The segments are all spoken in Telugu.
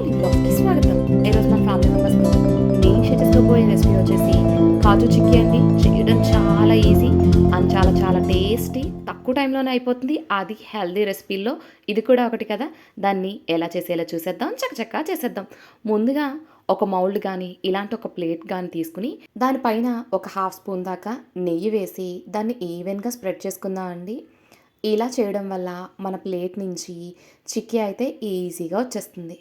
ఫ్యామిలీ బ్లాగ్కి స్వాగతం. ఈరోజు మా ఫ్యామిలీ మెంబర్స్కి నేను షేర్ చేసుకోబోయే రెసిపీ వచ్చేసి కాజు చిక్కీ అండి. చేయడం చాలా ఈజీ అండ్ చాలా చాలా టేస్టీ తక్కువ టైంలోనే అయిపోతుంది. అది హెల్దీ రెసిపీల్లో ఇది కూడా ఒకటి కదా. దాన్ని ఎలా చేసేలా చూసేద్దాం. చక్కచక్క చేసేద్దాం. ముందుగా ఒక మౌల్డ్ కానీ ఇలాంటి ఒక ప్లేట్ కానీ తీసుకుని దానిపైన ఒక హాఫ్ స్పూన్ దాకా నెయ్యి వేసి దాన్ని ఈవెన్గా స్ప్రెడ్ చేసుకుందాం అండి. ఇలా చేయడం వల్ల మన ప్లేట్ నుంచి చిక్కీ అయితే ఈజీగా వచ్చేస్తుంది.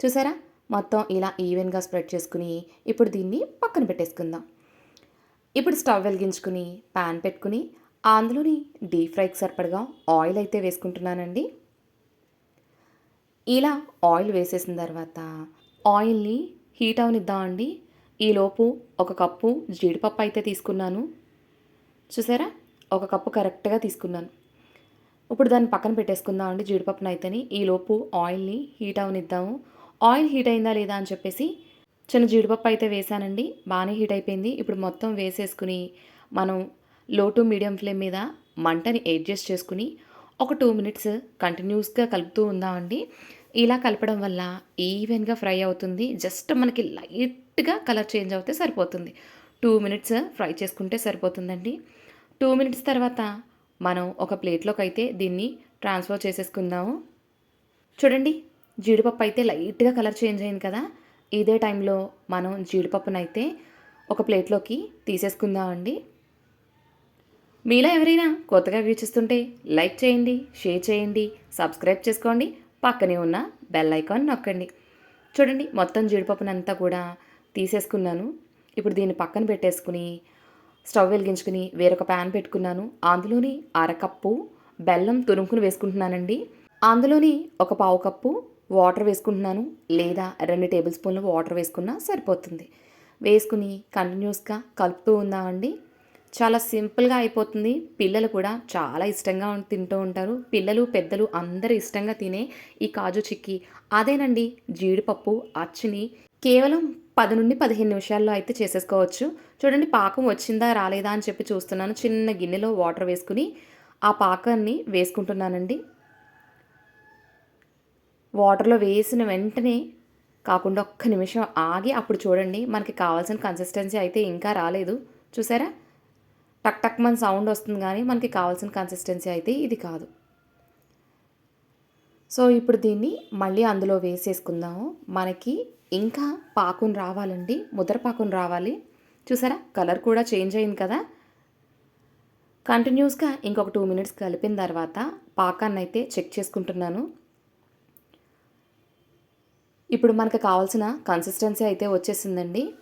చూసారా? మొత్తం ఇలా ఈవెన్గా స్ప్రెడ్ చేసుకుని ఇప్పుడు దీన్ని పక్కన పెట్టేసుకుందాం. ఇప్పుడు స్టవ్ వెలిగించుకుని ప్యాన్ పెట్టుకుని అందులోని డీప్ ఫ్రైకి సరిపడగా ఆయిల్ అయితే వేసుకుంటున్నానండి. ఇలా ఆయిల్ వేసేసిన తర్వాత ఆయిల్ని హీట్ అవనిద్దామండి ఈలోపు ఒక కప్పు జీడిపప్పు అయితే తీసుకున్నాను. చూసారా? ఒక కప్పు కరెక్ట్గా తీసుకున్నాను. ఇప్పుడు దాన్ని పక్కన పెట్టేసుకుందాం అండి జీడిపప్పును అయితేని ఈలోపు ఆయిల్ని హీట్ అవనిద్దాము. ఆయిల్ హీట్ అయిందా లేదా అని చెప్పేసి చిన్న జీడిపప్పు అయితే వేసానండి బాగానే హీట్ అయిపోయింది. ఇప్పుడు మొత్తం వేసేసుకుని మనం లో టు మీడియం ఫ్లేమ్ మీద మంటని అడ్జస్ట్ చేసుకుని ఒక టూ మినిట్స్ కంటిన్యూస్గా కలుపుతూ ఉందామండి. ఇలా కలపడం వల్ల ఈవెన్గా ఫ్రై అవుతుంది. జస్ట్ మనకి లైట్గా కలర్ చేంజ్ అవుతే సరిపోతుంది. టూ మినిట్స్ ఫ్రై చేసుకుంటే సరిపోతుందండి. టూ మినిట్స్ తర్వాత మనం ఒక ప్లేట్లోకి అయితే దీన్ని ట్రాన్స్ఫర్ చేసేసుకుందాము. చూడండి. జీడిపప్పు అయితే లైట్గా కలర్ చేంజ్ అయింది కదా. ఇదే టైంలో మనం జీడిపప్పునైతే ఒక ప్లేట్లోకి తీసేసుకుందామండి. మీలో ఎవరైనా కొత్తగా వీక్షిస్తుంటే లైక్ చేయండి షేర్ చేయండి సబ్స్క్రైబ్ చేసుకోండి పక్కనే ఉన్న బెల్ ఐకాన్ నొక్కండి. చూడండి మొత్తం జీడిపప్పునంతా కూడా తీసేసుకున్నాను. ఇప్పుడు దీన్ని పక్కన పెట్టేసుకుని స్టవ్ వెలిగించుకుని వేరొక ప్యాన్ పెట్టుకున్నాను. అందులోని అరకప్పు బెల్లం తురుముకుని వేసుకుంటున్నానండి. అందులోని ఒక పావు కప్పు వాటర్ వేసుకుంటున్నాను. లేదా రెండు టేబుల్ స్పూన్లు వాటర్ వేసుకున్నా సరిపోతుంది. వేసుకుని కంటిన్యూస్గా కలుపుతూ ఉందామండి. చాలా సింపుల్గా అయిపోతుంది. పిల్లలు కూడా చాలా ఇష్టంగా తింటూ ఉంటారు. పిల్లలు పెద్దలు అందరూ ఇష్టంగా తినే ఈ కాజు చిక్కీ. అదేనండి జీడిపప్పు అచ్చిని. కేవలం పది నుండి పదిహేను నిమిషాల్లో అయితే చేసేసుకోవచ్చు. చూడండి పాకం వచ్చిందా రాలేదా అని చెప్పి చూస్తున్నాను. చిన్న గిన్నెలో వాటర్ వేసుకుని ఆ పాకాన్ని వేసుకుంటున్నానండి. వాటర్లో వేసిన వెంటనే కాకుండా ఒక్క నిమిషం ఆగి అప్పుడు చూడండి మనకి కావాల్సిన కన్సిస్టెన్సీ అయితే ఇంకా రాలేదు. చూసారా? టక్ టక్ మన సౌండ్ వస్తుంది కానీ మనకి కావాల్సిన కన్సిస్టెన్సీ అయితే ఇది కాదు. సో ఇప్పుడు దీన్ని మళ్ళీ అందులో వేసేసుకుందాము. మనకి ఇంకా పాకుని రావాలండి ముద్ర పాకుని రావాలి. చూసారా? కలర్ కూడా చేంజ్ అయింది కదా? కంటిన్యూస్గా ఇంకొక టూ మినిట్స్ కలిపిన తర్వాత పాకాన్ని అయితే చెక్ చేసుకుంటున్నాను. ఇప్పుడు మనకు కావాల్సిన కన్సిస్టెన్సీ అయితే వచ్చేసిందండి.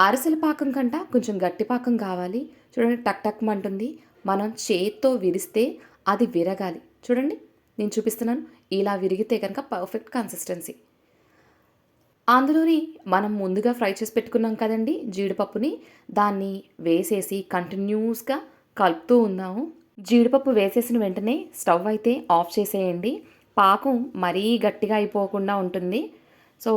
అరిసెల పాకం కంట కొంచెం గట్టి పాకం కావాలి. చూడండి టక్ టక్ అంటుంది మనం చేత్తో విరిస్తే అది విరగాలి. చూడండి నేను చూపిస్తున్నాను. ఇలా విరిగితే కనుక పర్ఫెక్ట్ కన్సిస్టెన్సీ అందులోని మనం ముందుగా ఫ్రై చేసి పెట్టుకున్నాం కదండి జీడిపప్పుని. దాన్ని వేసేసి కంటిన్యూస్గా కలుపుతూ ఉన్నాము. జీడిపప్పు వేసేసిన వెంటనే స్టవ్ అయితే ఆఫ్ చేసేయండి. పాకం మరీ గట్టిగా అయిపోకుండా ఉంటుంది. సో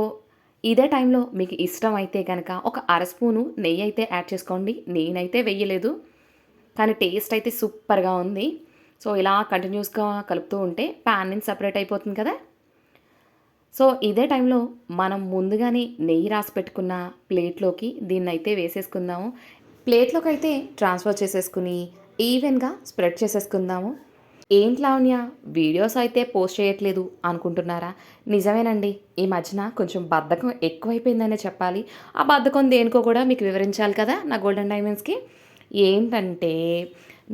ఇదే టైంలో మీకు ఇష్టం అయితే కనుక ఒక అర స్పూను నెయ్యి అయితే యాడ్ చేసుకోండి. నేనైతే వెయ్యలేదు. కానీ టేస్ట్ అయితే సూపర్గా ఉంది. సో ఇలా కంటిన్యూస్గా కలుపుతూ ఉంటే ప్యాన్ నుంచి సపరేట్ అయిపోతుంది కదా. సో ఇదే టైంలో మనం ముందుగానే నెయ్యి రాసి పెట్టుకున్న ప్లేట్లోకి దీన్ని అయితే వేసేసుకుందాము. ప్లేట్లోకి అయితే ట్రాన్స్ఫర్ చేసేసుకుని ఈవెన్గా స్ప్రెడ్ చేసేసుకుందాము. ఏంటి లావణ్య? వీడియోస్ అయితే పోస్ట్ చేయట్లేదు అనుకుంటున్నారా? నిజమేనండి. ఈ మధ్యన కొంచెం బద్ధకం ఎక్కువైపోయిందనే చెప్పాలి. ఆ బద్ధకం దేనికో కూడా మీకు వివరించాలి కదా నా గోల్డెన్ డైమండ్స్కి ఏంటంటే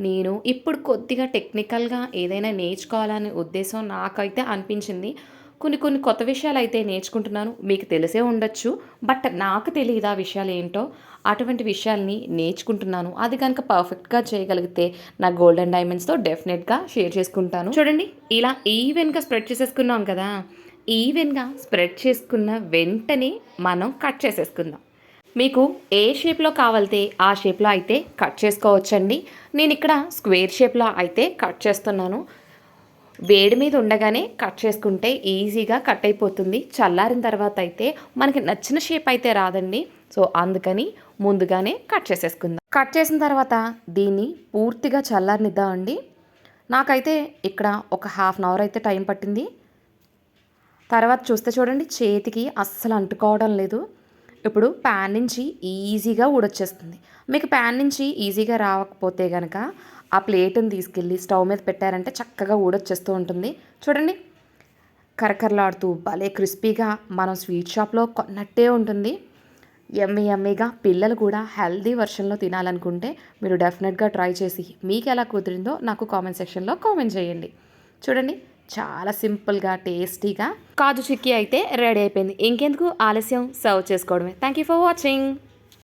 నేను ఇప్పుడు కొద్దిగా టెక్నికల్గా ఏదైనా నేర్చుకోవాలనే ఉద్దేశం నాకైతే అనిపించింది. కొన్ని కొన్ని కొత్త విషయాలు అయితే నేర్చుకుంటున్నాను. మీకు తెలిసే ఉండొచ్చు. బట్ నాకు తెలియదు ఆ విషయాలు ఏంటో? అటువంటి విషయాల్ని నేర్చుకుంటున్నాను. అది కనుక పర్ఫెక్ట్గా చేయగలిగితే నా గోల్డెన్ డైమండ్స్తో డెఫినెట్గా షేర్ చేసుకుంటాను. చూడండి ఇలా ఈవెన్గా స్ప్రెడ్ చేసేసుకున్నాం కదా? ఈవెన్గా స్ప్రెడ్ చేసుకున్న వెంటనే మనం కట్ చేసేసుకుందాం. మీకు ఏ షేప్లో కావాలితే ఆ షేప్లో అయితే కట్ చేసుకోవచ్చండి. నేను ఇక్కడ స్క్వేర్ షేప్లో అయితే కట్ చేస్తున్నాను. వేడి మీద ఉండగానే కట్ చేసుకుంటే ఈజీగా కట్ అయిపోతుంది. చల్లారిన తర్వాత అయితే మనకి నచ్చిన షేప్ అయితే రాదండి. సో అందుకని ముందుగానే కట్ చేసేసుకుందాం. కట్ చేసిన తర్వాత దీన్ని పూర్తిగా చల్లారనిద్దామండి. నాకైతే ఇక్కడ ఒక హాఫ్ అన్ అవర్ అయితే టైం పట్టింది. తర్వాత చూస్తే చూడండి చేతికి అస్సలు అంటుకోవడం లేదు. ఇప్పుడు ప్యాన్ నుంచి ఈజీగా ఊడొచ్చేస్తుంది. మీకు ప్యాన్ నుంచి ఈజీగా రాకపోతే కనుక ఆ ప్లేట్ని తీసుకెళ్ళి స్టవ్ మీద పెట్టారంటే చక్కగా ఊడొచ్చేస్తూ ఉంటుంది. చూడండి. కరకరలాడుతూ భలే క్రిస్పీగా మనం స్వీట్ షాప్లో కొన్నట్టే ఉంటుంది. ఎమ్మి ఎమ్మెగా పిల్లలు కూడా హెల్దీ వర్షన్లో తినాలనుకుంటే మీరు డెఫినెట్గా ట్రై చేసి మీకు ఎలా కుదిరిందో నాకు కామెంట్ సెక్షన్లో కామెంట్ చేయండి. చూడండి. చాలా సింపుల్గా టేస్టీగా కాజు చిక్కీ అయితే రెడీ అయిపోయింది. ఇంకెందుకు ఆలస్యం? సర్వ్ చేసుకోవడమే. Thank you for watching